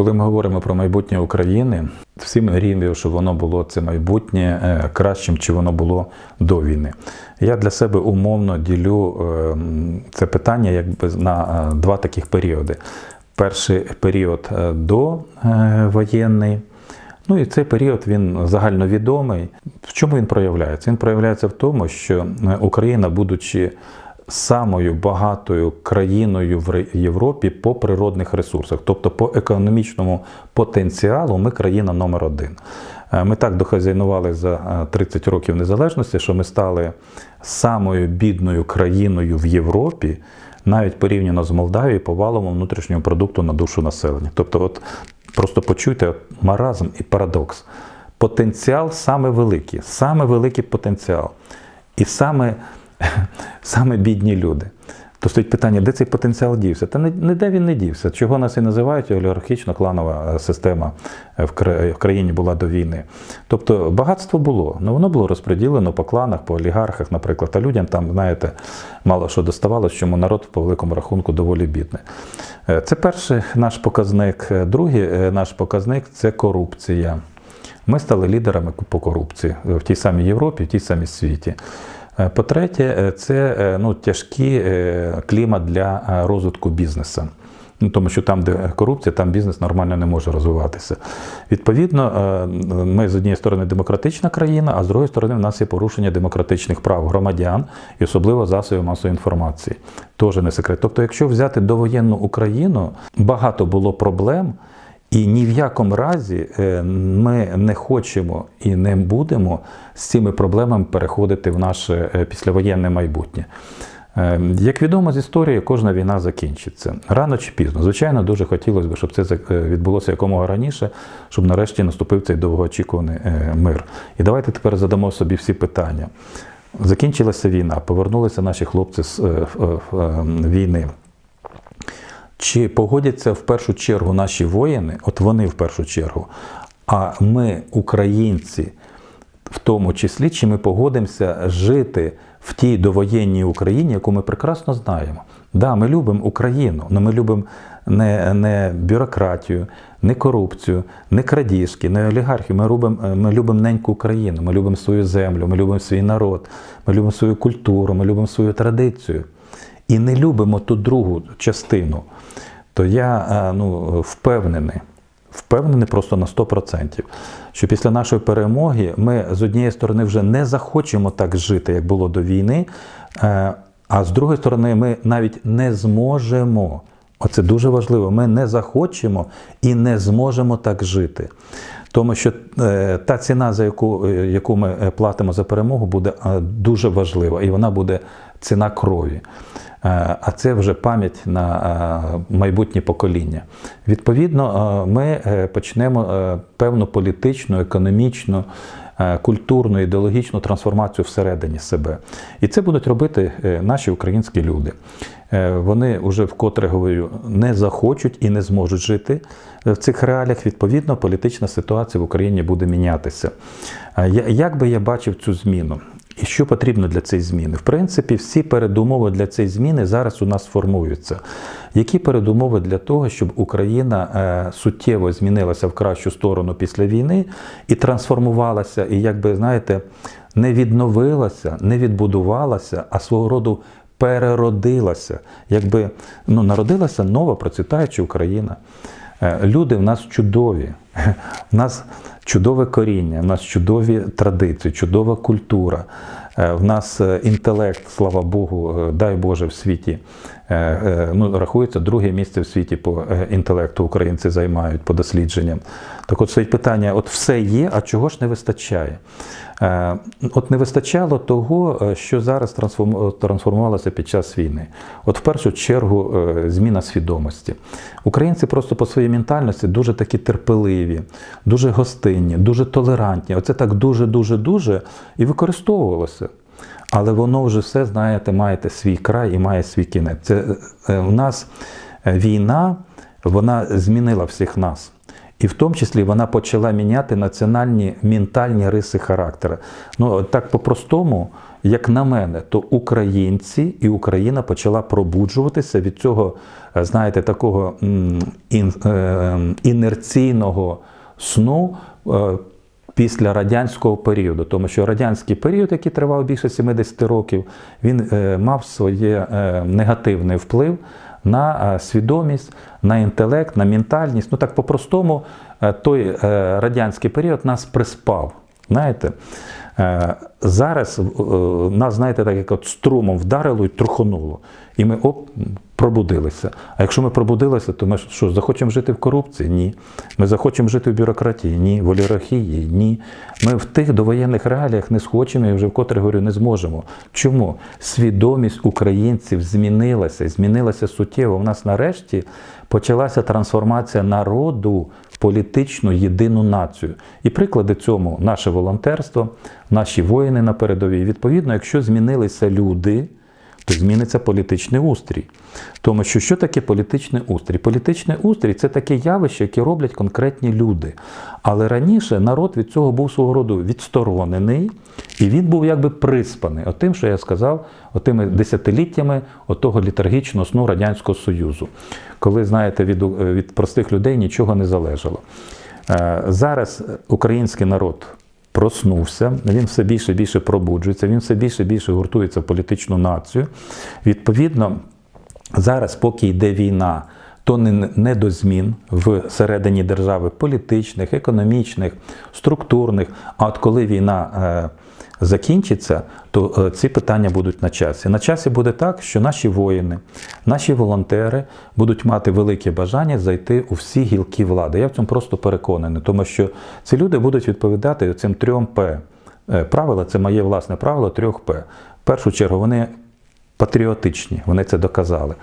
Коли ми говоримо про майбутнє України, всі ми мріємо, щоб воно було це майбутнє е, кращим, чи воно було до війни. Я для себе умовно ділю е, це питання якби на е, два таких періоди. Перший період е, до е, воєнний. Ну і цей період він загальновідомий. В чому він проявляється? Він проявляється в тому, що Україна, будучи самою багатою країною в Європі по природних ресурсах, тобто по економічному потенціалу, ми країна номер один. Е, Ми так дохазяйнували за е, 30 років незалежності, що ми стали самою бідною країною в Європі, навіть порівняно з Молдавією по валовому внутрішнього продукту на душу населення. Тобто, от просто почуйте от маразм і парадокс. Потенціал саме великий, саме великий потенціал. І саме, саме бідні люди. То стоїть питання, де цей потенціал дівся? Та не- ніде він не дівся. Чого нас і називають олігархічно-кланова е, система в кра- в країні була до війни. Тобто багатство було, але воно було розподілено по кланах, по олігархах, наприклад. А людям там, знаєте, мало що доставалось, чому народ по великому рахунку доволі бідний. Е, Це перший наш показник. Е, Другий наш показник це корупція. Ми стали лідерами по корупції в тій самій Європі, в тій самій світі. Е, По-третє, е, це е, ну, тяжкий клімат для розвитку бізнесу. Ну, тому що там, де корупція, там бізнес нормально не може розвиватися. Відповідно, ми з однієї сторони демократична країна, а з другої сторони, в нас є порушення демократичних прав громадян і особливо засобів масової інформації. Теж не секрет. Тобто, якщо взяти довоєнну Україну, багато було проблем. І ні в якому разі е, ми не хочемо і не будемо з цими проблемами переходити в наше е, післявоєнне майбутнє. Е, Як відомо з історії, кожна війна закінчиться рано чи пізно. Звичайно, дуже хотілося б, щоб це відбулося якомога раніше, щоб нарешті наступив цей довгоочікуваний мир. І давайте тепер задамо собі всі питання. Закінчилася війна, повернулися наші хлопці з війни. Чи погодяться в першу чергу наші воїни, от вони в першу чергу, а ми, українці, в тому числі, чи ми погодимося жити в тій довоєнній Україні, яку ми прекрасно знаємо. Да, ми любимо Україну, але ми любимо не, не бюрократію, не корупцію, не крадіжки, не олігархію. Ми любимо, ми любимо неньку Україну, ми любимо свою землю, ми любимо свій народ, ми любимо свою культуру, ми любимо свою традицію і не любимо ту другу частину, то я е, ну, впевнений, впевнений просто на 100%, що після нашої перемоги ми з однієї сторони вже не захочемо так жити, як було до війни, е, а з другої сторони, ми навіть не зможемо. Оце дуже важливо. Ми не захочемо і не зможемо так жити. Тому що е, та ціна, за яку, яку ми платимо за перемогу, буде дуже важлива, і вона буде ціна крові. Е, А це вже пам'ять на е, майбутнє покоління. Відповідно, е, ми почнемо певну політичну, економічну, культурну, ідеологічну трансформацію всередині себе. І це будуть робити наші українські люди. Вони вже вкотре говорю, не захочуть і не зможуть жити в цих реаліях. Відповідно, політична ситуація в Україні буде мінятися. Як би я бачив цю зміну? І що потрібно для цієї зміни? В принципі, всі передумови для цієї зміни зараз у нас формуються. Які передумови для того, щоб Україна е, суттєво змінилася в кращу сторону після війни і трансформувалася, і якби знаєте, не відновилася, не відбудувалася, а свого роду переродилася, якби ну, народилася нова процвітаюча Україна. Е, Люди в нас чудові, в нас чудове коріння, в нас чудові традиції, чудова культура, в нас е, інтелект, слава Богу, е, дай Боже, в світі. е, е, Ну, рахується друге місце в світі по е, інтелекту українці займають по дослідженням. Так от стоїть питання: от все є, а чого ж не вистачає? Е, От не вистачало того, е, що зараз трансформувалося під час війни. От в першу чергу е, зміна свідомості. Українці просто по своїй ментальності дуже такі терпеливі, дуже гостинні, дуже толерантні. Оце так дуже-дуже дуже і використовувалося. Але воно вже все, знаєте, має свій край і має свій кінець. Це е, у нас е, війна, вона змінила всіх нас. І в тому числі вона почала міняти національні ментальні риси характера. Ну так по-простому, як на мене, то українці і Україна почала пробуджуватися від цього, е, знаєте, такого ін, інерційного сну. Після радянського періоду, тому що радянський період, який тривав більше 70 років, він е, мав своє е, негативний вплив на е, свідомість, на інтелект, на ментальність. Ну так по-простому, той радянський період нас приспав. Знаєте, зараз е, нас, знаєте, так як от струмом вдарило і трухонуло. І ми оп, пробудилися. А якщо ми пробудилися, то ми що, захочемо жити в корупції? Ні. Ми захочемо жити в бюрократії? Ні. В олігархії? Ні. Ми в тих довоєнних реаліях не схочемо і вже вкотре говорю, не зможемо. Чому? Свідомість українців змінилася, змінилася суттєво. У нас нарешті почалася трансформація народу в політичну єдину націю. І приклади цьому наше волонтерство, наші воїни на передовій. Відповідно, якщо змінилися люди, зміниться політичний устрій. Тому що що таке політичний устрій? Політичний устрій це таке явище, яке роблять конкретні люди. Але раніше народ від цього був свого роду відсторонений, і він був якби приспаний отим, що я сказав, отими десятиліттями отого літаргічного сну Радянського Союзу, коли, знаєте, від, від простих людей нічого не залежало. Е, Зараз український народ проснувся, він все більше і більше пробуджується, він все більше і більше гуртується в політичну націю. Відповідно, зараз, поки йде війна, то не, до змін всередині держави політичних, економічних, структурних. А от коли війна е, закінчиться, то е, ці питання будуть на часі. На часі буде так, що наші воїни, наші волонтери будуть мати велике бажання зайти у всі гілки влади. Я в цьому просто переконаний, тому що ці люди будуть відповідати цим трьом П. Е, Правила це моє власне правило трьох П. В першу чергу вони патріотичні, вони це доказали,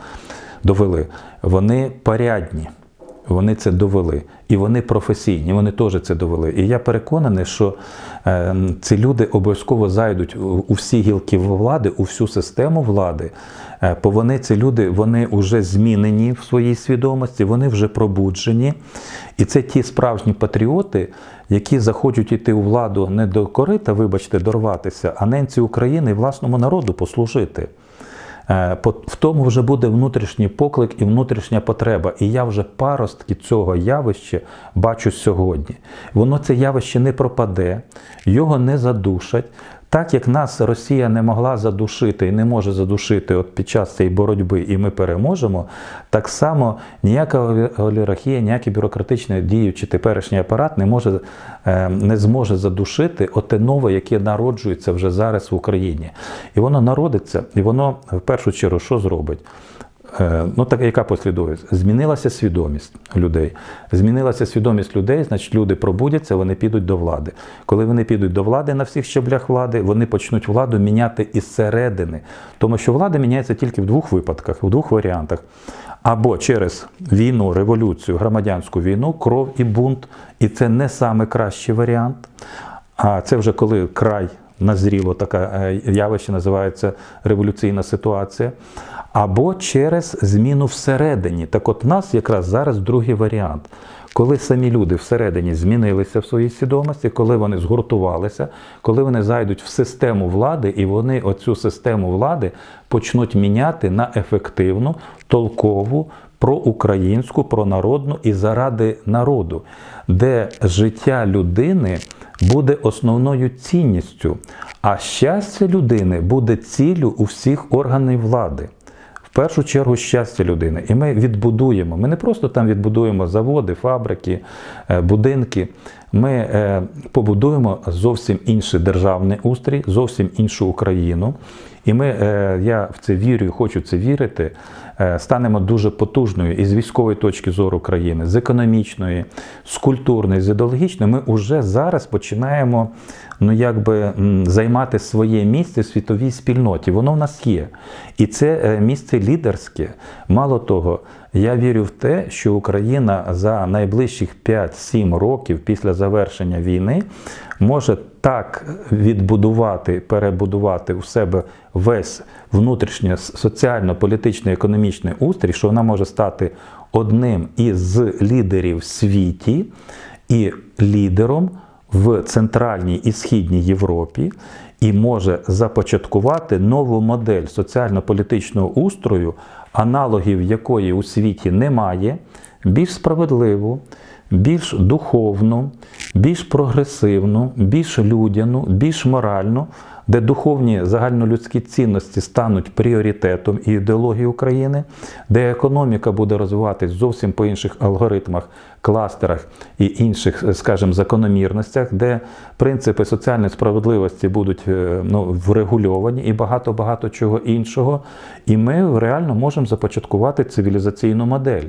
довели. Вони порядні. Вони це довели. І вони професійні, вони теж це довели. І я переконаний, що е, ці люди обов'язково зайдуть у, всі гілки влади, у всю систему влади. Е, бо вони, ці люди, вони вже змінені в своїй свідомості, вони вже пробуджені. І це ті справжні патріоти, які захочуть йти у владу не до корита, вибачте, дорватися, а ненці України і власному народу послужити. Е, В тому вже буде внутрішній поклик і внутрішня потреба. І я вже паростки цього явища бачу сьогодні. Воно це явище не пропаде, його не задушать. Так як нас Росія не могла задушити і не може задушити от під час цієї боротьби, і ми переможемо, так само ніяка олі- олігархія, ніякий бюрократичний діючий теперішній апарат не може е, не зможе задушити оте нове, яке народжується вже зараз в Україні. І воно народиться, і воно в першу чергу що зробить? Е, Ну, так яка послідовність? Змінилася свідомість людей. Змінилася свідомість людей, значить люди пробудяться, вони підуть до влади. Коли вони підуть до влади на всіх щаблях влади, вони почнуть владу міняти із середини. Тому що влада міняється тільки в двох випадках, в двох варіантах. Або через війну, революцію, громадянську війну, кров і бунт. І це не саме кращий варіант. А це вже коли край назріло, таке явище називається революційна ситуація. Або через зміну всередині. Так от в нас якраз зараз другий варіант. Коли самі люди всередині змінилися в своїй свідомості, коли вони згуртувалися, коли вони зайдуть в систему влади, і вони оцю систему влади почнуть міняти на ефективну, толкову, проукраїнську, пронародну і заради народу, де життя людини буде основною цінністю, а щастя людини буде ціллю у всіх органів влади. Першу чергу щастя людини. І ми відбудуємо. Ми не просто там відбудуємо заводи, фабрики, е, будинки. Ми е, побудуємо зовсім інший державний устрій, зовсім іншу Україну. І ми, е, я в це вірю і хочу це вірити, станемо дуже потужною і з військової точки зору країни, з економічної, з культурної, з ідеологічної. Ми вже зараз починаємо ну, якби, займати своє місце в світовій спільноті. Воно в нас є. І це місце лідерське. Мало того, я вірю в те, що Україна за найближчих 5-7 років після завершення війни може так відбудувати, перебудувати у себе весь внутрішній соціально-політичний економічний устрій, що вона може стати одним із лідерів в світі і лідером в Центральній і Східній Європі і може започаткувати нову модель соціально-політичного устрою, аналогів якої у світі немає, більш справедливу, більш духовну, більш прогресивну, більш людяну, більш моральну, де духовні загальнолюдські цінності стануть пріоритетом і ідеології України, де економіка буде розвиватись зовсім по інших алгоритмах, кластерах і інших, скажімо, закономірностях, де принципи соціальної справедливості будуть е, ну, врегульовані і багато-багато чого іншого. І ми реально можемо започаткувати цивілізаційну модель.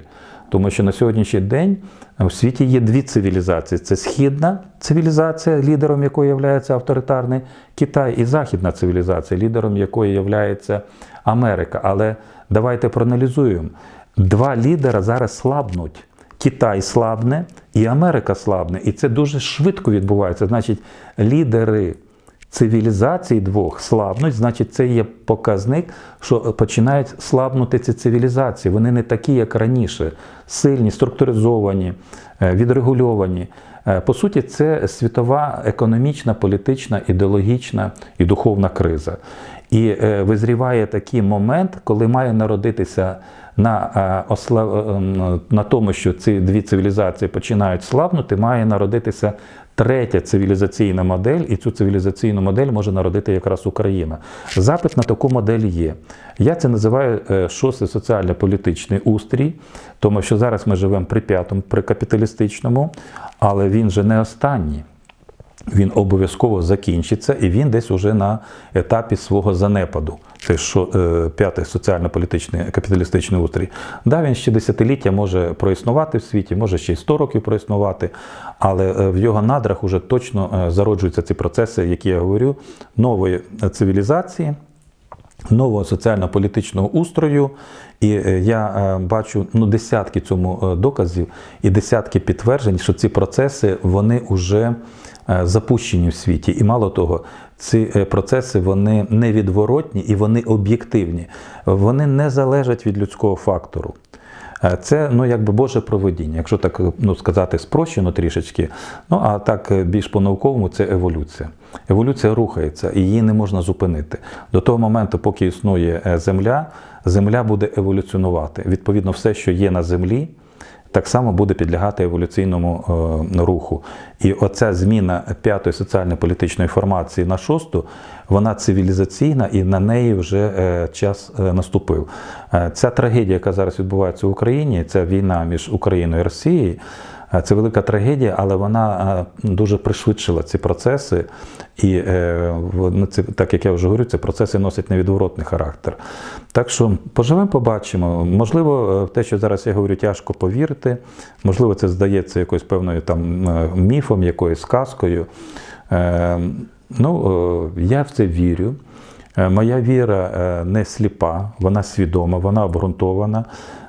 Тому що на сьогоднішній день в світі є дві цивілізації: це східна цивілізація, лідером якої є авторитарний Китай, і західна цивілізація, лідером якої є Америка. Але давайте проаналізуємо: два лідера зараз слабнуть. Китай слабне і Америка слабне. І це дуже швидко відбувається. Значить, лідери цивілізацій двох слабнуть, значить, це є показник, що починають слабнути ці цивілізації. Вони не такі, як раніше, сильні, структуризовані, е, відрегульовані. Е, по суті, це світова економічна, політична, ідеологічна і духовна криза. І е, визріває такий момент, коли має народитися на на тому, що ці дві цивілізації починають слабнути, має народитися третя цивілізаційна модель, і цю цивілізаційну модель може народити якраз Україна. Запит на таку модель є. Я це називаю е, шостий соціально-політичний устрій, тому що зараз ми живемо при п'ятому, при капіталістичному, але він же не останній він обов'язково закінчиться, і він десь уже на етапі свого занепаду. Це е, п'ятий соціально-політичний капіталістичний устрій. Да, він ще десятиліття може проіснувати в світі, може ще й 100 років проіснувати, але е, в його надрах уже точно е, зароджуються ці процеси, які я говорю, нової цивілізації. Нового соціально-політичного устрою, і я бачу ну, десятки цьому доказів і десятки підтверджень, що ці процеси вони вже Е, запущені в світі. І мало того, ці е, процеси вони невідворотні і вони об'єктивні. Вони не залежать від людського фактору. Е, це ну, якби Боже проведіння, якщо так ну, сказати спрощено трішечки. Ну а так більш по-науковому це еволюція. Еволюція рухається і її не можна зупинити. До того моменту, поки існує Земля, Земля буде еволюціонувати. Відповідно, все, що є на землі так само буде підлягати еволюційному е, руху. І оця зміна п'ятої соціально-політичної формації на шосту, вона цивілізаційна і на неї вже е, час е, наступив. Ця трагедія, яка зараз відбувається в Україні, ця війна між Україною і Росією. Це велика трагедія, але вона дуже пришвидшила ці процеси. І е, ну, це, так як я вже говорю, ці процеси носять невідворотний характер. Так що поживемо, побачимо. Можливо, е, те, що зараз я говорю, тяжко повірити. Можливо, це здається якоюсь певною там е, міфом, якоюсь сказкою. Ну, я в це вірю. Моя віра не сліпа, вона свідома, вона обґрунтована.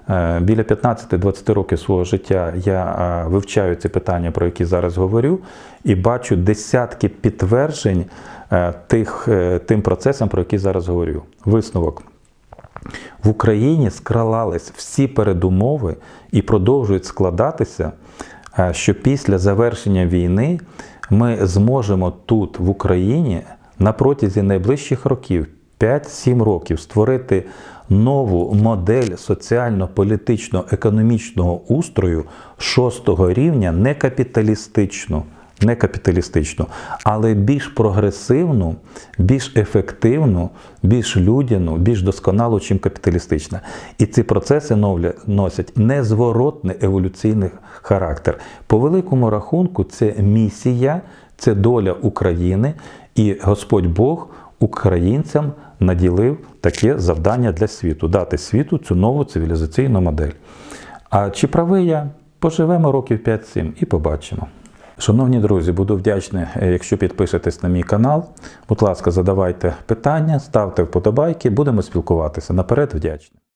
Е, біля 15-20 років свого життя я е, вивчаю ці питання, про які зараз говорю, і бачу десятки підтверджень е, тих, тим процесам, про які зараз говорю. Висновок. В Україні скралались всі передумови і продовжують складатися, що після завершення війни ми зможемо тут, в Україні, на протязі найближчих років, 5-7 років, створити нову модель соціально-політично економічного устрою шостого рівня не капіталістичну, не капіталістичну, але більш прогресивну, більш ефективну, більш людяну, більш досконалу, чим капіталістична. І ці процеси носять незворотний еволюційний характер. По великому рахунку, це місія, це доля України і Господь Бог українцям наділив таке завдання для світу дати світу цю нову цивілізаційну модель. А чи правий я? Поживемо років 5-7 і побачимо. Шановні друзі, буду вдячний, якщо підпишетесь на мій канал. Будь ласка, задавайте питання, ставте вподобайки, будемо спілкуватися. Наперед вдячний.